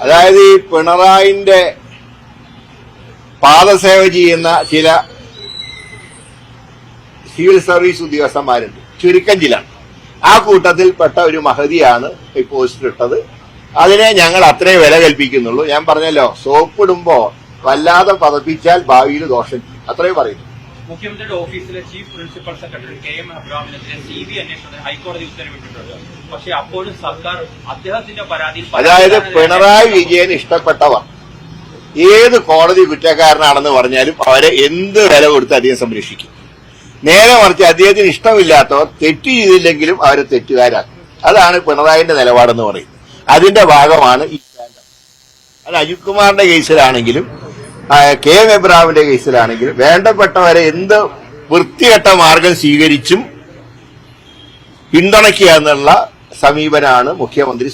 അതായത് ഈ പിണറായിന്റെ പാദസേവ ചെയ്യുന്ന ചില സിവിൽ സർവീസ് ഉദ്യോഗസ്ഥന്മാരുണ്ട്. ചുരുക്കം ചില. ആ കൂട്ടത്തിൽ പെട്ട ഒരു മഹതിയാണ് ഈ പോസ്റ്റ് ഇട്ടത്. അതിനെ ഞങ്ങൾ അത്രേ വില കൽപ്പിക്കുന്നുള്ളൂ. ഞാൻ പറഞ്ഞല്ലോ സോപ്പിടുമ്പോ വല്ലാതെ പതപ്പിച്ചാൽ ഭാവിയിൽ ദോഷം ചെയ്യും. അത്രേ പറയുന്നു. മുഖ്യമന്ത്രിയുടെ ഓഫീസിലെ chief principal secretary K M അബ്രാമിനെതിരെ C B അന്വേഷണത്തിന് ഹൈക്കോടതി ഉത്തരവിട്ടിട്ടുണ്ട്. പക്ഷെ അപ്പോഴും സർക്കാർ അദ്ദേഹത്തിന്റെ പരാതി അതായത് പിണറായി വിജയൻ ഇഷ്ടപ്പെട്ടവർ ഏത് കോടതി കുറ്റക്കാരനാണെന്ന് പറഞ്ഞാലും അവരെ എന്ത് വില കൊടുത്ത് അദ്ദേഹം സംരക്ഷിക്കും. നേരെ മറിച്ച് അദ്ദേഹത്തിന് ഇഷ്ടമില്ലാത്തവർ തെറ്റ് ചെയ്തില്ലെങ്കിലും അവരെ തെറ്റുകാരാക്കും. അതാണ് പിണറായിന്റെ നിലപാടെന്ന് പറയുന്നത്. അതിന്റെ ഭാഗമാണ് ഈ അത് അജിത് കുമാറിന്റെ കേസിലാണെങ്കിലും കെ എം എബ്രാമിന്റെ കേസിലാണെങ്കിൽ വേണ്ടപ്പെട്ടവരെ എന്ത് വൃത്തികെട്ട മാർഗം സ്വീകരിച്ചും പിന്തുണയ്ക്കുക എന്നുള്ള സമീപനാണ് മുഖ്യമന്ത്രി